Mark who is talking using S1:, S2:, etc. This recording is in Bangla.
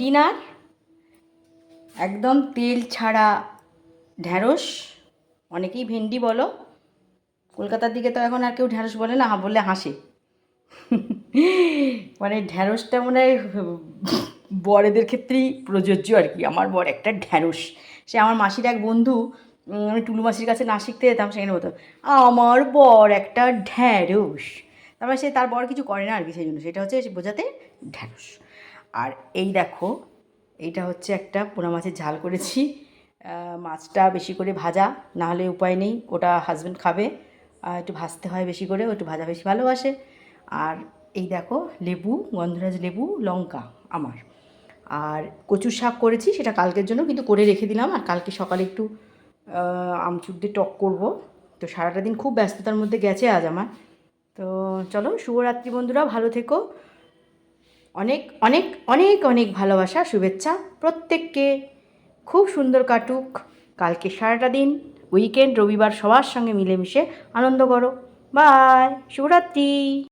S1: ডিনার? একদম তেল ছাড়া ঢ্যাঁড়স। অনেকেই ভেন্ডি বলো। কলকাতার দিকে তো এখন আর কেউ ঢ্যাঁড়স বলে না বললে হাসে। মানে ঢ্যাঁড়সটা মনে হয় বরেদের ক্ষেত্রেই প্রযোজ্য আর কি। আমার বর একটা ঢ্যাঁড়স। সে আমার মাসির এক বন্ধু আমি টুলু মাসির কাছে না শিখতে যেতাম সেখানে বলতো, আমার বর একটা ঢ্যাঁড়স। তারপরে সে তার বর কিছু করে না আর কি সেই জন্য। সেটা হচ্ছে বোঝাতে ঢ্যাঁড়স। আর এই দেখো, এইটা হচ্ছে একটা পোনা মাছের ঝাল করেছি। মাছটা বেশি করে ভাজা, না হলে উপায় নেই, ওটা হাজব্যান্ড খাবে। একটু ভাজতে হয় বেশি করে, একটু ভাজা বেশি ভালোবাসে। আর এই দেখো, লেবু, গন্ধরাজ লেবু, লঙ্কা আমার। আর কচুর শাক করেছি, সেটা কালকের জন্য, কিন্তু করে রেখে দিলাম। আর কালকে সকালে একটু আমচুর দিয়ে টক করব। তো সারাটা দিন খুব ব্যস্ততার মধ্যে গেছে আজ আমার। তো চলো, শুভরাত্রি বন্ধুরা, ভালো থেকো। অনেক অনেক অনেক অনেক ভালোবাসা, শুভেচ্ছা প্রত্যেককে। খুব সুন্দর কাটুক। কালকে সারাটা দিন উইকেন্ড রবিবার সবার সঙ্গে মিলেমিশে আনন্দ করো। বাই শুভরাত্রি!